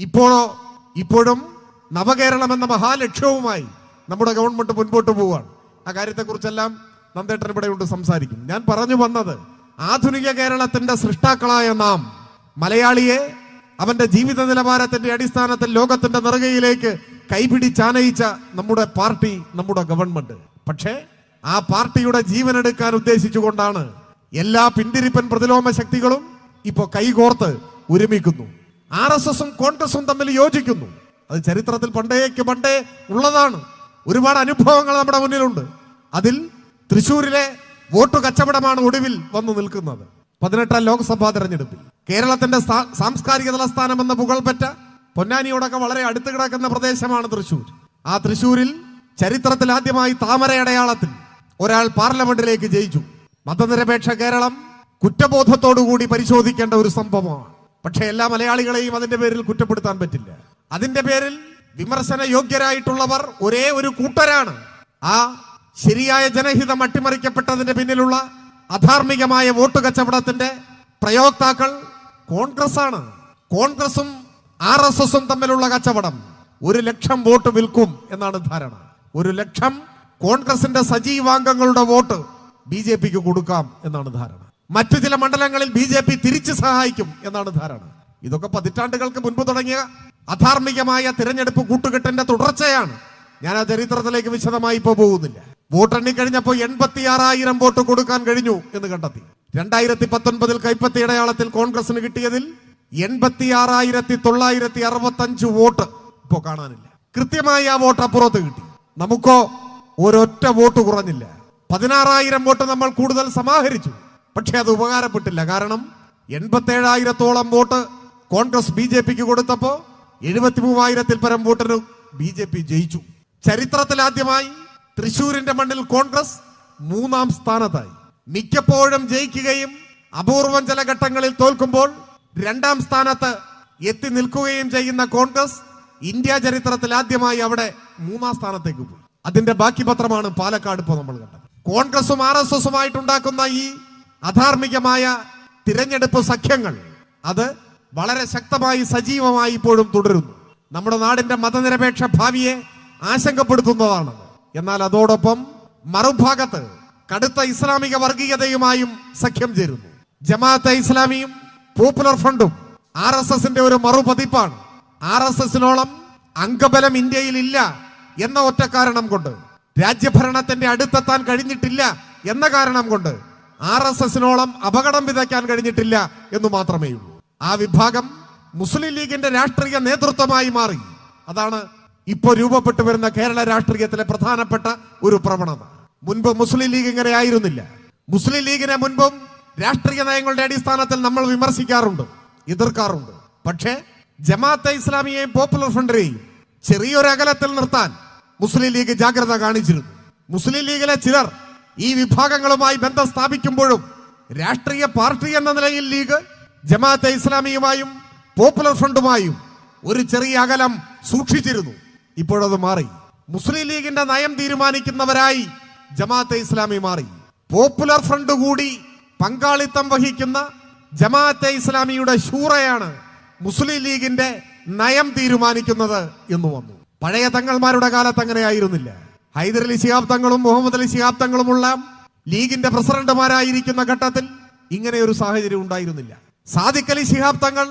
ഇപ്പോഴോ ഇപ്പോഴും നവകേരളം എന്ന മഹാലക്ഷ്യവുമായി നമ്മുടെ ഗവൺമെന്റ് മുൻപോട്ട് പോവുകയാണ്. ആ കാര്യത്തെക്കുറിച്ചെല്ലാം നന്ദേട്ടൻ ഇവിടെ കൊണ്ട് സംസാരിക്കും. ഞാൻ പറഞ്ഞു വന്നത് ആധുനിക കേരളത്തിന്റെ സൃഷ്ടാക്കളായ നാം മലയാളിയെ അവന്റെ ജീവിത നിലവാരത്തിന്റെ അടിസ്ഥാനത്തിൽ ലോകത്തിന്റെ നെറുകയിലേക്ക് കൈപിടിച്ചാനയിച്ച നമ്മുടെ പാർട്ടി നമ്മുടെ ഗവൺമെന്റ്. പക്ഷേ ആ പാർട്ടിയുടെ ജീവൻ എടുക്കാൻ ഉദ്ദേശിച്ചുകൊണ്ടാണ് എല്ലാ പിന്തിരിപ്പൻ പ്രതിലോമ ശക്തികളും ഇപ്പോൾ കൈകോർത്ത് ഒരുമിക്കുന്നു. ആർ എസ് എസും കോൺഗ്രസും തമ്മിൽ യോജിക്കുന്നു. അത് ചരിത്രത്തിൽ പണ്ടേക്ക് പണ്ടേ ഉള്ളതാണ്. ഒരുപാട് അനുഭവങ്ങൾ നമ്മുടെ മുന്നിലുണ്ട്. അതിൽ തൃശൂരിലെ വോട്ട് കച്ചവടമാണ് ഒടുവിൽ വന്നു നിൽക്കുന്നത്. പതിനെട്ടാം ലോക്സഭാ തെരഞ്ഞെടുപ്പിൽ. കേരളത്തിന്റെ സാംസ്കാരിക തലസ്ഥാനം എന്ന പുകൾപെറ്റ പൊന്നാനിയോടൊക്കെ വളരെ അടുത്ത് കിടക്കുന്ന പ്രദേശമാണ് തൃശൂർ. ആ തൃശൂരിൽ ചരിത്രത്തിൽ ആദ്യമായി താമര അടയാളത്തിൽ ഒരാൾ പാർലമെന്റിലേക്ക് ജയിച്ചു. മതനിരപേക്ഷ കേരളം കുറ്റബോധത്തോടുകൂടി പരിശോധിക്കേണ്ട ഒരു സംഭവമാണ്. പക്ഷെ എല്ലാ മലയാളികളെയും അതിന്റെ പേരിൽ കുറ്റപ്പെടുത്താൻ പറ്റില്ല. അതിന്റെ പേരിൽ വിമർശന യോഗ്യരായിട്ടുള്ളവർ ഒരേ ഒരു കൂട്ടരാണ്. ആ ശരിയായ ജനഹിതം അട്ടിമറിക്കപ്പെട്ടതിന്റെ പിന്നിലുള്ള അധാർമികമായ വോട്ട് കച്ചവടത്തിന്റെ പ്രയോക്താക്കൾ കോൺഗ്രസ് ആണ് കോൺഗ്രസും ആർ എസ് എസും തമ്മിലുള്ള കച്ചവടം ഒരു ലക്ഷം വോട്ട് വിൽക്കും എന്നാണ് ധാരണ. ഒരു ലക്ഷം കോൺഗ്രസിന്റെ സജീവാംഗങ്ങളുടെ വോട്ട് ബി ജെ പിക്ക് കൊടുക്കാം എന്നാണ് ധാരണ. മറ്റു ചില മണ്ഡലങ്ങളിൽ ബി ജെ പി തിരിച്ചു സഹായിക്കും എന്നാണ് ധാരണ. ഇതൊക്കെ പതിറ്റാണ്ടുകൾക്ക് മുൻപ് തുടങ്ങിയ അധാർമികമായ തിരഞ്ഞെടുപ്പ് കൂട്ടുകെട്ടിന്റെ തുടർച്ചയാണ്. ഞാൻ ആ ചരിത്രത്തിലേക്ക് വിശദമായി ഇപ്പോൾ പോകുന്നില്ല. വോട്ടെണ്ണി കഴിഞ്ഞപ്പോൾ എൺപത്തി ആറായിരം വോട്ട് കൊടുക്കാൻ കഴിഞ്ഞു എന്ന് കണ്ടെത്തി. രണ്ടായിരത്തി പത്തൊൻപതിൽ കൈപ്പത്തി അടയാളത്തിൽ കോൺഗ്രസിന് കിട്ടിയതിൽ എൺപത്തി ആറായിരത്തി തൊള്ളായിരത്തി അറുപത്തി അഞ്ച് വോട്ട് ഇപ്പോ കാണാനില്ല. കൃത്യമായി ആ വോട്ട് അപ്പുറത്ത് കിട്ടി. നമുക്കോ ഒരൊറ്റ വോട്ട് കുറഞ്ഞില്ല. പതിനാറായിരം വോട്ട് നമ്മൾ കൂടുതൽ സമാഹരിച്ചു. പക്ഷെ അത് ഉപകാരപ്പെട്ടില്ല. കാരണം എൺപത്തേഴായിരത്തോളം വോട്ട് കോൺഗ്രസ് ബി ജെ പിക്ക് കൊടുത്തപ്പോ എഴുപത്തി മൂവായിരത്തിൽ പരം വോട്ടിന് ബി ജെ പി ജയിച്ചു. ചരിത്രത്തിൽ ആദ്യമായി തൃശൂരിന്റെ മണ്ണിൽ കോൺഗ്രസ് മൂന്നാം സ്ഥാനത്തായി. മിക്കപ്പോഴും ജയിക്കുകയും അപൂർവം ചില ഘട്ടങ്ങളിൽ തോൽക്കുമ്പോൾ രണ്ടാം സ്ഥാനത്ത് എത്തി നിൽക്കുകയും ചെയ്യുന്ന കോൺഗ്രസ് ഇന്ത്യ ചരിത്രത്തിൽ ആദ്യമായി അവിടെ മൂന്നാം സ്ഥാനത്തേക്ക് പോയി. അതിന്റെ ബാക്കി പത്രമാണ് പാലക്കാട് ഇപ്പോൾ നമ്മൾ കണ്ടത്. കോൺഗ്രസും ആർ എസ് എസുമായിട്ടുണ്ടാക്കുന്ന ഈ അധാർമികമായ തിരഞ്ഞെടുപ്പ് സഖ്യങ്ങൾ അത് വളരെ ശക്തമായി സജീവമായി ഇപ്പോഴും തുടരുന്നു. നമ്മുടെ നാടിന്റെ മതനിരപേക്ഷ ഭാവിയെ ആശങ്കപ്പെടുത്തുന്നതാണ്. എന്നാൽ അതോടൊപ്പം മറുഭാഗത്ത് കടുത്ത ഇസ്ലാമിക വർഗീയതയുമായും സഖ്യം ചേരുന്നു. ജമാഅത്തെ ഇസ്ലാമിയും പോപ്പുലർ ഫ്രണ്ടും ആർ എസ് എസിന്റെ ഒരു മറുപതിപ്പാണ്. ആർ എസ് എസിനോളം അംഗബലം ഇന്ത്യയിൽ ഇല്ല എന്ന ഒറ്റ കാരണം കൊണ്ട് രാജ്യഭരണത്തിന്റെ അടുത്തെത്താൻ കഴിഞ്ഞിട്ടില്ല എന്ന കാരണം കൊണ്ട് ആർ എസ് എസിനോളം അപകടം വിതയ്ക്കാൻ കഴിഞ്ഞിട്ടില്ല എന്ന് മാത്രമേ ഉള്ളൂ. ആ വിഭാഗം മുസ്ലിം ലീഗിന്റെ രാഷ്ട്രീയ നേതൃത്വമായി മാറി. അതാണ് ഇപ്പോൾ രൂപപ്പെട്ടു വരുന്ന കേരള രാഷ്ട്രീയത്തിലെ പ്രധാനപ്പെട്ട ഒരു പ്രവണത. മുൻപ് മുസ്ലിം ലീഗ് ഇങ്ങനെ ആയിരുന്നില്ല. മുസ്ലിം ലീഗിനെ മുൻപും രാഷ്ട്രീയ നയങ്ങളുടെ അടിസ്ഥാനത്തിൽ നമ്മൾ വിമർശിക്കാറുണ്ട് എതിർക്കാറുണ്ട്. പക്ഷേ ജമാഅത്തെ ഇസ്ലാമിയെയും പോപ്പുലർ ഫ്രണ്ടിനെയും ചെറിയൊരു അകലത്തിൽ നിർത്താൻ മുസ്ലിം ലീഗ് ജാഗ്രത കാണിച്ചിരുന്നു. മുസ്ലിം ലീഗിലെ ചിലർ ഈ വിഭാഗങ്ങളുമായി ബന്ധം സ്ഥാപിക്കുമ്പോഴും രാഷ്ട്രീയ പാർട്ടി എന്ന നിലയിൽ ലീഗ് ജമാഅത്തെ ഇസ്ലാമിയുമായും പോപ്പുലർ ഫ്രണ്ടുമായും ഒരു ചെറിയ അകലം സൂക്ഷിച്ചിരുന്നു. ഇപ്പോഴത് മാറി. മുസ്ലിം ലീഗിന്റെ നയം തീരുമാനിക്കുന്നവരായി ജമാഅത്തെ ഇസ്ലാമി മാറി. പോപ്പുലർ ഫ്രണ്ട് കൂടി പങ്കാളിത്തം വഹിക്കുന്ന ജമാഅത്തെ ഇസ്ലാമിയുടെ ശൂറയാണ് മുസ്ലിം ലീഗിന്റെ നയം തീരുമാനിക്കുന്നത് എന്ന് വന്നു. പഴയ തങ്ങൾമാരുടെ കാലത്ത് അങ്ങനെയായിരുന്നില്ല. ഹൈദരലി ശിഹാബ് തങ്ങളും മുഹമ്മദ് അലി ശിഹാബ് തങ്ങളുമുള്ള ലീഗിന്റെ പ്രസിഡന്റുമാരായിരിക്കുന്ന ഘട്ടത്തിൽ ഇങ്ങനെ ഒരു സാഹചര്യം ഉണ്ടായിരുന്നില്ല. സാദിഖ് അലി ശിഹാബ് തങ്ങൾ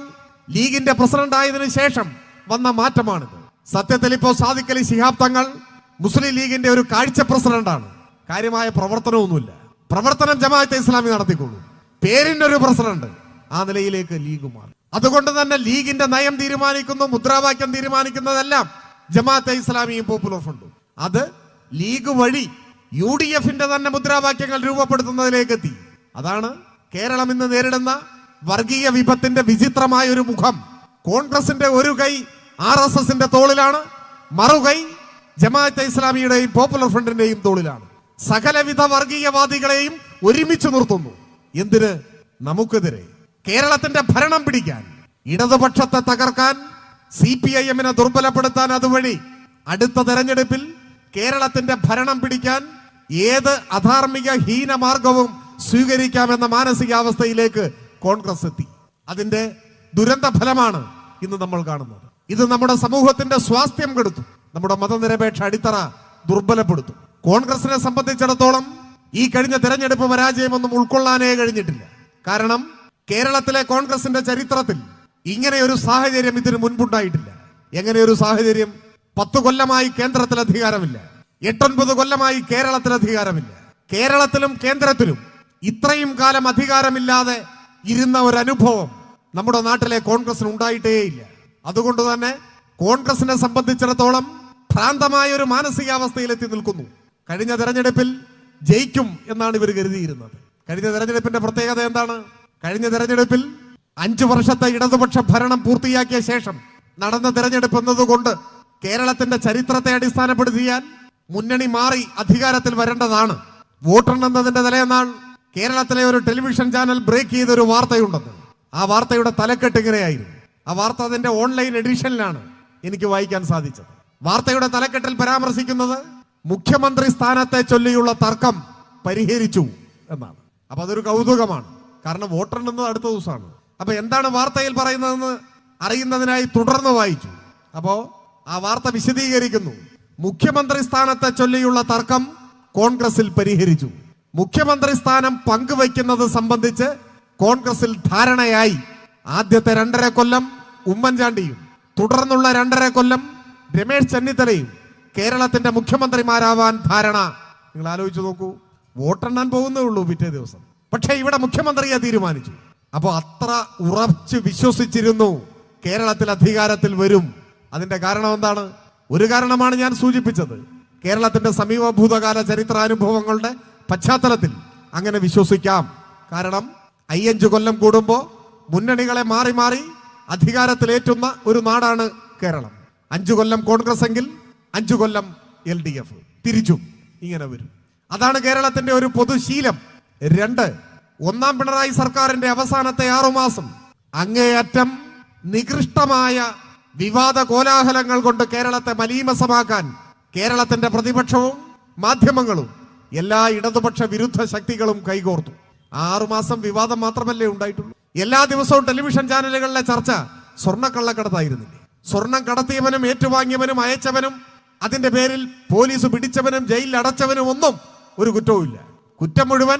ലീഗിന്റെ പ്രസിഡന്റ് ആയതിനു ശേഷം വന്ന മാറ്റമാണിത്. സത്യത്തിൽ ഇപ്പോ സാദിഖ് അലി ശിഹാബ് തങ്ങൾ മുസ്ലിം ലീഗിന്റെ ഒരു കാഴ്ച പ്രസിഡന്റാണ്. കാര്യമായ പ്രവർത്തനമൊന്നുമില്ല. പ്രവർത്തനം ജമാഅത്തെ ഇസ്ലാമി നടത്തിക്കൊള്ളൂ. പേരിന്റെ ഒരു പ്രസിഡന്റ് ആ നിലയിലേക്ക് ലീഗ് മാറി. അതുകൊണ്ട് തന്നെ ലീഗിന്റെ നയം തീരുമാനിക്കുന്നു മുദ്രാവാക്യം തീരുമാനിക്കുന്നതെല്ലാം ജമാഅത്തെ ഇസ്ലാമിയും പോപ്പുലർ ഫ്രണ്ടും. അത് ലീഗ് വഴി യു ഡി എഫിന്റെ തന്നെ മുദ്രാവാക്യങ്ങൾ രൂപപ്പെടുത്തുന്നതിലേക്ക് എത്തി അതാണ് കേരളം ഇന്ന് നേരിടുന്ന വർഗീയ വിപത്തിന്റെ വിചിത്രമായ ഒരു മുഖം. കോൺഗ്രസിന്റെ ഒരു കൈ ആർ എസ് എസിന്റെ തോളിലാണ് മറുകൈ ജമാഅത്തെ ഇസ്ലാമിയുടെയും പോപ്പുലർ ഫ്രണ്ടിന്റെയും തോളിലാണ്. സകലവിധ വർഗീയവാദികളെയും ഒരുമിച്ച് നിർത്തുന്നു. എന്തിന്? നമുക്കെതിരെ. കേരളത്തിന്റെ ഭരണം പിടിക്കാൻ ഇടതുപക്ഷത്തെ തകർക്കാൻ സി പി ഐ എമ്മിനെ ദുർബലപ്പെടുത്താൻ അതുവഴി അടുത്ത തെരഞ്ഞെടുപ്പിൽ കേരളത്തിന്റെ ഭരണം പിടിക്കാൻ ഏത് അധാർമിക ഹീനമാർഗവും സ്വീകരിക്കാമെന്ന മാനസികാവസ്ഥയിലേക്ക് കോൺഗ്രസ് എത്തി. അതിന്റെ ദുരന്ത ഫലമാണ് ഇന്ന് നമ്മൾ കാണുന്നത്. ഇത് നമ്മുടെ സമൂഹത്തിന്റെ സ്വാസ്ഥ്യം കെടുത്തു. നമ്മുടെ മതനിരപേക്ഷ അടിത്തറ ദുർബലപ്പെടുത്തും. കോൺഗ്രസിനെ സംബന്ധിച്ചിടത്തോളം ഈ കഴിഞ്ഞ തെരഞ്ഞെടുപ്പ് പരാജയമൊന്നും ഉൾക്കൊള്ളാനേ കഴിഞ്ഞിട്ടില്ല. കാരണം കേരളത്തിലെ കോൺഗ്രസിന്റെ ചരിത്രത്തിൽ ഇങ്ങനെയൊരു സാഹചര്യം ഇതിനു മുൻപുണ്ടായിട്ടില്ല. എങ്ങനെയൊരു സാഹചര്യം പത്ത് കൊല്ലമായി കേന്ദ്രത്തിൽ അധികാരമില്ല. എട്ടൊൻപത് കൊല്ലമായി കേരളത്തിൽ അധികാരമില്ല. കേരളത്തിലും കേന്ദ്രത്തിലും ഇത്രയും കാലം അധികാരമില്ലാതെ ഇരുന്ന ഒരു അനുഭവം നമ്മുടെ നാട്ടിലെ കോൺഗ്രസിന് ഉണ്ടായിട്ടേയില്ല. അതുകൊണ്ട് തന്നെ കോൺഗ്രസിനെ സംബന്ധിച്ചിടത്തോളം ഭ്രാന്തമായ ഒരു മാനസികാവസ്ഥയിൽ എത്തി നിൽക്കുന്നു. കഴിഞ്ഞ തെരഞ്ഞെടുപ്പിൽ ജയിക്കും എന്നാണ് ഇവർ കരുതിയിരുന്നത്. കഴിഞ്ഞ തെരഞ്ഞെടുപ്പിന്റെ പ്രത്യേകത എന്താണ്? കഴിഞ്ഞ തെരഞ്ഞെടുപ്പിൽ അഞ്ചു വർഷത്തെ ഇടതുപക്ഷ ഭരണം പൂർത്തിയാക്കിയ ശേഷം നടന്ന തെരഞ്ഞെടുപ്പ് എന്നതുകൊണ്ട് കേരളത്തിന്റെ ചരിത്രത്തെ അടിസ്ഥാനപ്പെടുത്തിയാൽ മുന്നണി മാറി അധികാരത്തിൽ വരേണ്ടതാണ്. വോട്ടെണ്ണുന്നതിന്റെ തലേന്നാൾ കേരളത്തിലെ ഒരു ടെലിവിഷൻ ചാനൽ ബ്രേക്ക് ചെയ്ത ഒരു വാർത്തയുണ്ടെന്ന് ആ വാർത്തയുടെ തലക്കെട്ട് ഇങ്ങനെയായിരുന്നു. ആ വാർത്ത അതിന്റെ ഓൺലൈൻ എഡിഷനിലാണ് എനിക്ക് വായിക്കാൻ സാധിച്ചത്. വാർത്തയുടെ തലക്കെട്ടിൽ പരാമർശിക്കുന്നത് മുഖ്യമന്ത്രി സ്ഥാനത്തെ ചൊല്ലിയുള്ള തർക്കം പരിഹരിച്ചു എന്നാണ്. അപ്പൊ അതൊരു കൗതുകമാണ്. കാരണം വോട്ടെണ്ണുന്നത് അടുത്ത ദിവസമാണ്. അപ്പൊ എന്താണ് വാർത്തയിൽ പറയുന്നതെന്ന് അറിയുന്നതിനായി തുടർന്ന് വായിച്ചു. അപ്പോ ആ വാർത്ത വിശദീകരിക്കുന്നു. മുഖ്യമന്ത്രി സ്ഥാനത്തെ ചൊല്ലിയുള്ള തർക്കം കോൺഗ്രസിൽ പരിഹരിച്ചു. മുഖ്യമന്ത്രി സ്ഥാനം പങ്കുവയ്ക്കുന്നത് സംബന്ധിച്ച് കോൺഗ്രസിൽ ധാരണയായി. ആദ്യത്തെ രണ്ടര കൊല്ലം ഉമ്മൻചാണ്ടിയും തുടർന്നുള്ള രണ്ടര കൊല്ലം രമേശ് ചെന്നിത്തലയും കേരളത്തിന്റെ മുഖ്യമന്ത്രിമാരാവാൻ ധാരണ. നിങ്ങൾ ആലോചിച്ചു നോക്കൂ വോട്ടെണ്ണാൻ പോകുന്നേ ഉള്ളൂ പിറ്റേ ദിവസം. പക്ഷേ ഇവിടെ മുഖ്യമന്ത്രിയെ തീരുമാനിച്ചു. അപ്പോൾ അത്ര ഉറച്ചു വിശ്വസിച്ചിരുന്നു. കേരളത്തിൽ അധികാരത്തിൽ വരും. അതിന്റെ കാരണം എന്താണ്? ഒരു കാരണമാണ് ഞാൻ സൂചിപ്പിച്ചത്. കേരളത്തിന്റെ സമീപ ഭൂതകാല ചരിത്രാനുഭവങ്ങളുടെ പശ്ചാത്തലത്തിൽ അങ്ങനെ വിശ്വസിക്കാം. കാരണം അയ്യഞ്ച് കൊല്ലം കൂടുമ്പോൾ മുന്നണികളെ മാറി മാറി അധികാരത്തിലേറ്റുന്ന ഒരു നാടാണ് കേരളം. അഞ്ചു കൊല്ലം കോൺഗ്രസ് എങ്കിൽ അഞ്ചു കൊല്ലം എൽ ഡി എഫ്. തിരിച്ചും ഇങ്ങനെ വരും. അതാണ് കേരളത്തിന്റെ ഒരു പൊതുശീലം രണ്ട് ഒന്നാം പിണറായി സർക്കാരിന്റെ അവസാനത്തെ ആറുമാസം അങ്ങേയറ്റം നികൃഷ്ടമായ വിവാദ കോലാഹലങ്ങൾ കൊണ്ട് കേരളത്തെ മലീമസമാക്കാൻ കേരളത്തിന്റെ പ്രതിപക്ഷവും മാധ്യമങ്ങളും എല്ലാ ഇടതുപക്ഷ വിരുദ്ധ ശക്തികളും കൈകോർത്തു. ആറുമാസം വിവാദം മാത്രമല്ലേ ഉണ്ടായിട്ടുള്ളൂ. എല്ലാ ദിവസവും ടെലിവിഷൻ ചാനലുകളിലെ ചർച്ച സ്വർണക്കള്ളക്കടത്തായിരുന്നില്ലേ? സ്വർണം കടത്തിയവനും ഏറ്റുവാങ്ങിയവനും അയച്ചവനും അതിന്റെ പേരിൽ പോലീസ് പിടിച്ചവനും ജയിലിൽ അടച്ചവനും ഒന്നും ഒരു കുറ്റവുമില്ല കുറ്റം മുഴുവൻ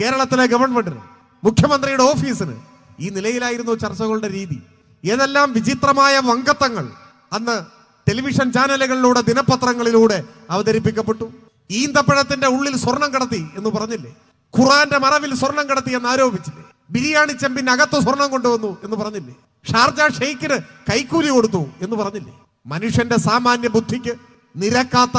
കേരളത്തിലെ ഗവൺമെന്റിന് മുഖ്യമന്ത്രിയുടെ ഓഫീസിന് ഈ നിലയിലായിരുന്നു ചർച്ചകളുടെ രീതി. ഏതെല്ലാം വിചിത്രമായ വങ്കത്തങ്ങൾ അന്ന് ടെലിവിഷൻ ചാനലുകളിലൂടെ ദിനപത്രങ്ങളിലൂടെ അവതരിപ്പിക്കപ്പെട്ടു. ഈന്തപ്പഴത്തിന്റെ ഉള്ളിൽ സ്വർണം കടത്തി എന്ന് പറഞ്ഞില്ലേ? ഖുറാന്റെ മറവിൽ സ്വർണം കടത്തി എന്ന് ആരോപിച്ചില്ലേ? ബിരിയാണി ചെമ്പിന് അകത്ത് സ്വർണം കൊണ്ടുവന്നു എന്ന് പറഞ്ഞില്ലേ? ഷാർജ ഷെയ്ഖിന് കൈക്കൂലി കൊടുത്തു എന്ന് പറഞ്ഞില്ലേ? മനുഷ്യന്റെ സാമാന്യ ബുദ്ധിക്ക് നിരക്കാത്ത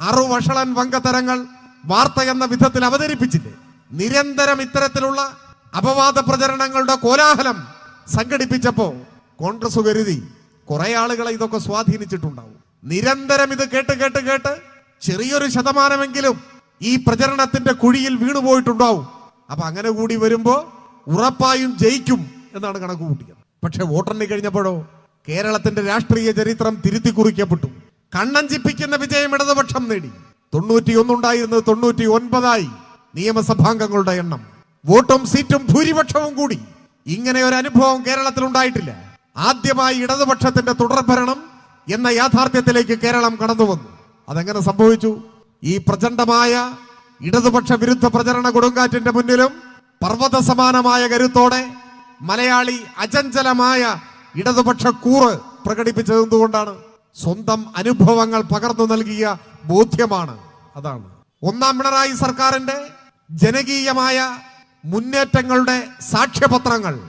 അറുവഷളൻ വങ്കതരങ്ങൾ വാർത്ത എന്ന വിധത്തിൽ അവതരിപ്പിച്ചില്ലേ? നിരന്തരം ഇത്തരത്തിലുള്ള അപവാദ പ്രചരണങ്ങളുടെ കോലാഹലം സംഘടിപ്പിച്ചപ്പോ കോൺഗ്രസ് കരുതി കുറെ ആളുകളെ ഇതൊക്കെ സ്വാധീനിച്ചിട്ടുണ്ടാവും. നിരന്തരം ഇത് കേട്ട് കേട്ട് കേട്ട് ചെറിയൊരു ശതമാനമെങ്കിലും ഈ പ്രചരണത്തിന്റെ കുഴിയിൽ വീണുപോയിട്ടുണ്ടാവും. അപ്പൊ അങ്ങനെ കൂടി വരുമ്പോ ഉറപ്പായും ജയിക്കും എന്നാണ് കണക്ക് കൂട്ടിയത്. പക്ഷെ വോട്ടെണ്ണി കഴിഞ്ഞപ്പോഴോ കേരളത്തിന്റെ രാഷ്ട്രീയ ചരിത്രം തിരുത്തി കുറിക്കപ്പെട്ടു. കണ്ണഞ്ചിപ്പിക്കുന്ന വിജയം ഇടതുപക്ഷം നേടി. തൊണ്ണൂറ്റി ഒന്നുണ്ടായിരുന്നത് തൊണ്ണൂറ്റി ഒൻപതായി നിയമസഭാംഗങ്ങളുടെ എണ്ണം. വോട്ടും സീറ്റും ഭൂരിപക്ഷവും കൂടി. ഇങ്ങനെ ഒരു അനുഭവം കേരളത്തിൽ ഉണ്ടായിട്ടില്ല ആദ്യമായി ഇടതുപക്ഷത്തിന്റെ തുടർഭരണം എന്ന യാഥാർത്ഥ്യത്തിലേക്ക് കേരളം കടന്നു വന്നു അതെങ്ങനെ സംഭവിച്ചു? ഈ പ്രചണ്ഡമായ ഇടതുപക്ഷ വിരുദ്ധ പ്രചരണ കൊടുങ്കാറ്റിന്റെ മുന്നിലും പർവത സമാനമായ കരുത്തോടെ മലയാളി അചഞ്ചലമായ ഇടതുപക്ഷ കൂറ് പ്രകടിപ്പിച്ചത് എന്തുകൊണ്ടാണ്? സ്വന്തം അനുഭവങ്ങൾ പകർന്നു നൽകിയ ബോധ്യമാണ്. അതാണ്. ഒന്നാം പിണറായി സർക്കാരിന്റെ ജനകീയമായ മുന്നേറ്റങ്ങളുടെ സാക്ഷ്യപത്രങ്ങൾ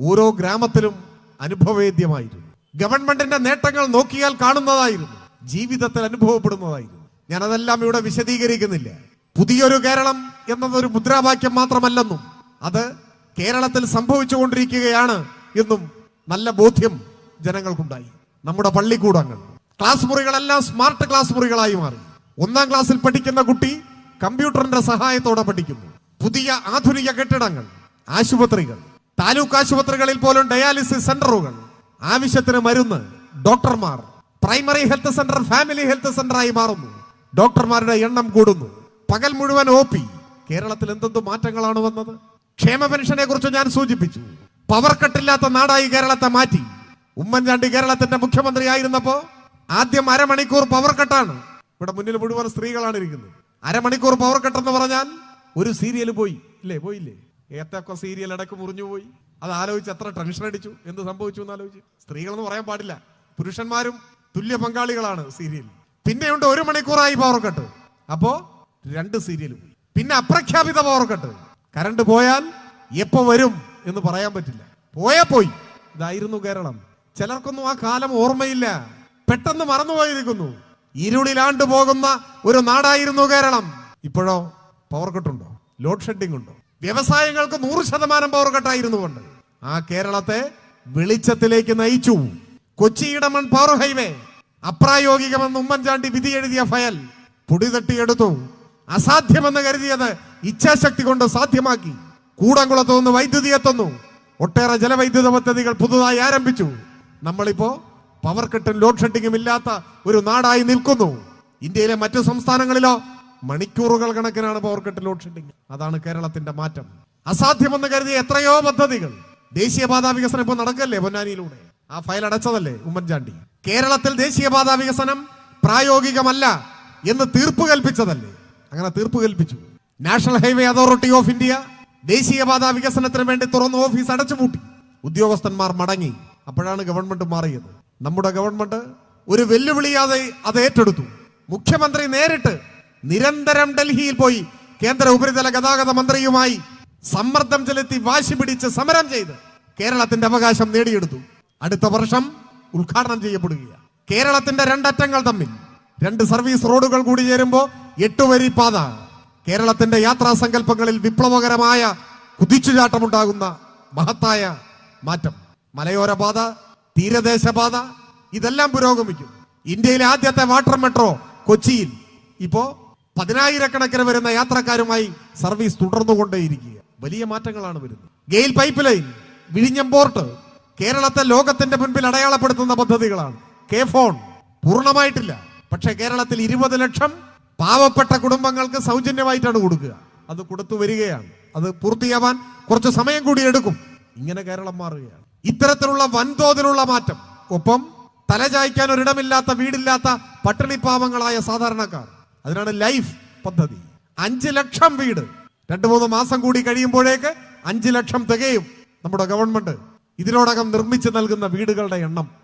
ഓരോ ഗ്രാമത്തിലും അനുഭവവേദ്യമായിരുന്നു ഗവൺമെന്റിന്റെ നേട്ടങ്ങൾ നോക്കിയാൽ കാണുന്നതായിരുന്നു. ജീവിതത്തിൽ അനുഭവപ്പെടുന്നതായിരുന്നു. ഞാനതെല്ലാം ഇവിടെ വിശദീകരിക്കുന്നില്ല. പുതിയൊരു കേരളം എന്നതൊരു മുദ്രാവാക്യം മാത്രമല്ലെന്നും അത് കേരളത്തിൽ സംഭവിച്ചുകൊണ്ടിരിക്കുകയാണ് എന്നും നല്ല ബോധ്യം ജനങ്ങൾക്കുണ്ടായി. നമ്മുടെ പള്ളിക്കൂടങ്ങൾ. ക്ലാസ് മുറികളെല്ലാം സ്മാർട്ട് ക്ലാസ് മുറികളായി മാറി. ഒന്നാം ക്ലാസ്സിൽ പഠിക്കുന്ന കുട്ടി കമ്പ്യൂട്ടറിന്റെ സഹായത്തോടെ പഠിക്കുന്നു. പുതിയ ആധുനിക കെട്ടിടങ്ങൾ ആശുപത്രികൾ താലൂക്ക് ആശുപത്രികളിൽ പോലും ഡയാലിസിസ് സെന്ററുകൾ ആവശ്യത്തിന് മരുന്ന് ഡോക്ടർമാർ primary health centre family health സെന്ററായി മാറുന്നു. ഡോക്ടർമാരുടെ എണ്ണം കൂടുന്നു. പകൽ മുഴുവൻ ഒ പി. കേരളത്തിൽ എന്തെന്ത് മാറ്റങ്ങളാണ് വന്നത്? ക്ഷേമ പെൻഷനെ കുറിച്ച് ഞാൻ സൂചിപ്പിച്ചു. പവർ കട്ടില്ലാത്ത നാടായി കേരളത്തെ മാറ്റി. ഉമ്മൻചാണ്ടി കേരളത്തിന്റെ മുഖ്യമന്ത്രി ആയിരുന്നപ്പോ ആദ്യം അരമണിക്കൂർ പവർ കട്ടാണ്. ഇവിടെ മുന്നിൽ മുഴുവൻ സ്ത്രീകളാണ് ഇരിക്കുന്നത്. അരമണിക്കൂർ പവർ കട്ടെന്ന് പറഞ്ഞാൽ ഒരു സീരിയൽ പോയി. ഇല്ലേ? പോയില്ലേ? ഏത്തൊക്കെ സീരിയൽ ഇടയ്ക്ക് മുറിഞ്ഞു പോയി. അത് ആലോചിച്ച് എത്ര ടെൻഷൻ അടിച്ചു. എന്ത് സംഭവിച്ചു എന്ന് ആലോചിച്ച്. സ്ത്രീകളെന്ന് പറയാൻ പാടില്ല. പുരുഷന്മാരും തുല്യ പങ്കാളികളാണ് സീരിയൽ പിന്നെയുണ്ട് ഒരു മണിക്കൂറായി പവർ കട്ട് അപ്പോ രണ്ട് സീരിയൽ പോയി. പിന്നെ അപ്രഖ്യാപിത പവർ കട്ട് കറണ്ട് പോയാൽ എപ്പോ വരും എന്ന് പറയാൻ പറ്റില്ല. പോയാ പോയി. ഇതായിരുന്നു കേരളം. ചിലർക്കൊന്നും ആ കാലം ഓർമ്മയില്ല. പെട്ടെന്ന് മറന്നുപോയിരിക്കുന്നു. ഇരുളിലാണ്ട് പോകുന്ന ഒരു നാടായിരുന്നു കേരളം. ഇപ്പോഴോ പവർ കട്ടുണ്ടോ ലോഡ് ഷെഡിംഗ് ഉണ്ടോ? വ്യവസായങ്ങൾക്ക് നൂറ് ശതമാനം പവർ കട്ടായിരുന്നു കൊണ്ട് ആ കേരളത്തെ വെളിച്ചത്തിലേക്ക് നയിച്ചു. കൊച്ചി ഇടമൺ പവർ ഹൈവേ അപ്രായോഗികമെന്ന് ഉമ്മൻചാണ്ടി വിധി എഴുതിയ ഫയൽ പൊടി തട്ടിയെടുത്തു അസാധ്യമെന്ന് കരുതിയത് ഇച്ഛാശക്തി കൊണ്ട് സാധ്യമാക്കി. കൂടംകുളത്ത് നിന്ന് വൈദ്യുതി എത്തുന്നു. ഒട്ടേറെ ജലവൈദ്യുത പദ്ധതികൾ പുതുതായി ആരംഭിച്ചു. നമ്മളിപ്പോ പവർ കട്ടും ലോഡ് ഷെഡിങ്ങും ഇല്ലാത്ത ഒരു നാടായി നിൽക്കുന്നു. ഇന്ത്യയിലെ മറ്റു സംസ്ഥാനങ്ങളിലോ മണിക്കൂറുകൾ കണക്കിനാണ് പവർ കട്ട് ലോഡ് ഷെഡിങ് അതാണ് കേരളത്തിന്റെ മാറ്റം. അസാധ്യമെന്ന് കരുതിയ എത്രയോ പദ്ധതികൾ. ദേശീയപാതാ വികസനം ഇപ്പൊ നടക്കല്ലേ പൊന്നാനിയിലൂടെ? ആ ഫയൽ അടച്ചതല്ലേ ഉമ്മൻചാണ്ടി? കേരളത്തിൽ ദേശീയപാത വികസനം പ്രായോഗികമല്ല എന്ന് തീർപ്പ് കൽപ്പിച്ചതല്ലേ? അങ്ങനെ തീർപ്പ് കൽപ്പിച്ചു. National Highway Authority of India ദേശീയപാത വികസനത്തിന് വേണ്ടി തുറന്ന ഓഫീസ് അടച്ചുപൂട്ടി. ഉദ്യോഗസ്ഥന്മാർ മടങ്ങി. അപ്പോഴാണ് ഗവൺമെന്റ് മാറിയത്. നമ്മുടെ ഗവൺമെന്റ് ഒരു വെല്ലുവിളിയാതെ അത് ഏറ്റെടുത്തു. മുഖ്യമന്ത്രി നേരിട്ട് നിരന്തരം ഡൽഹിയിൽ പോയി കേന്ദ്ര ഉപരിതല ഗതാഗത മന്ത്രിയുമായി സമ്മർദ്ദം ചെലുത്തി വാശി പിടിച്ച് സമരം ചെയ്ത് കേരളത്തിന്റെ അവകാശം നേടിയെടുത്തു. അടുത്ത വർഷം ഉദ്ഘാടനം ചെയ്യപ്പെടുകയാണ്. കേരളത്തിന്റെ രണ്ടറ്റങ്ങൾ തമ്മിൽ രണ്ട് സർവീസ് റോഡുകൾ കൂടി ചേരുമ്പോൾ എട്ടുവരി പാത. കേരളത്തിന്റെ യാത്രാ സങ്കല്പങ്ങളിൽ വിപ്ലവകരമായ കുതിച്ചുചാട്ടമുണ്ടാകുന്ന മഹത്തായ മാറ്റം. മലയോര പാത തീരദേശ പാത ഇതെല്ലാം പുരോഗമിക്കും. ഇന്ത്യയിലെ ആദ്യത്തെ വാട്ടർ മെട്രോ കൊച്ചിയിൽ. ഇപ്പോ പതിനായിരക്കണക്കിന് വരുന്ന യാത്രക്കാരുമായി സർവീസ് തുടർന്നുകൊണ്ടേയിരിക്കുക വലിയ മാറ്റങ്ങളാണ് വരുന്നത്. ഗെയിൽ പൈപ്പ് ലൈൻ വിഴിഞ്ഞം പോർട്ട് കേരളത്തെ ലോകത്തിന്റെ മുൻപിൽ അടയാളപ്പെടുത്തുന്ന പദ്ധതികളാണ്. കെ ഫോൺ പൂർണമായിട്ടില്ല. പക്ഷേ കേരളത്തിൽ ഇരുപത് ലക്ഷം പാവപ്പെട്ട കുടുംബങ്ങൾക്ക് സൗജന്യമായിട്ടാണ് കൊടുക്കുക. അത് കൊടുത്തു വരികയാണ്. അത് പൂർത്തിയാവാൻ കുറച്ച് സമയം കൂടി എടുക്കും. ഇങ്ങനെ കേരളം മാറുകയാണ്. ഇത്തരത്തിലുള്ള വൻതോതിലുള്ള മാറ്റം. ഒപ്പം തലചായ്ക്കാൻ ഒരിടമില്ലാത്ത വീടില്ലാത്ത പട്ടിണിപ്പാവങ്ങളായ സാധാരണക്കാർ. അതിനാണ് ലൈഫ് പദ്ധതി. അഞ്ച് ലക്ഷം വീട്. രണ്ടു മൂന്ന് മാസം കൂടി കഴിയുമ്പോഴേക്ക് അഞ്ച് ലക്ഷം തികയും നമ്മുടെ ഗവൺമെന്റ് ഇതിനോടകം നിർമ്മിച്ചു നൽകുന്ന വീടുകളുടെ എണ്ണം.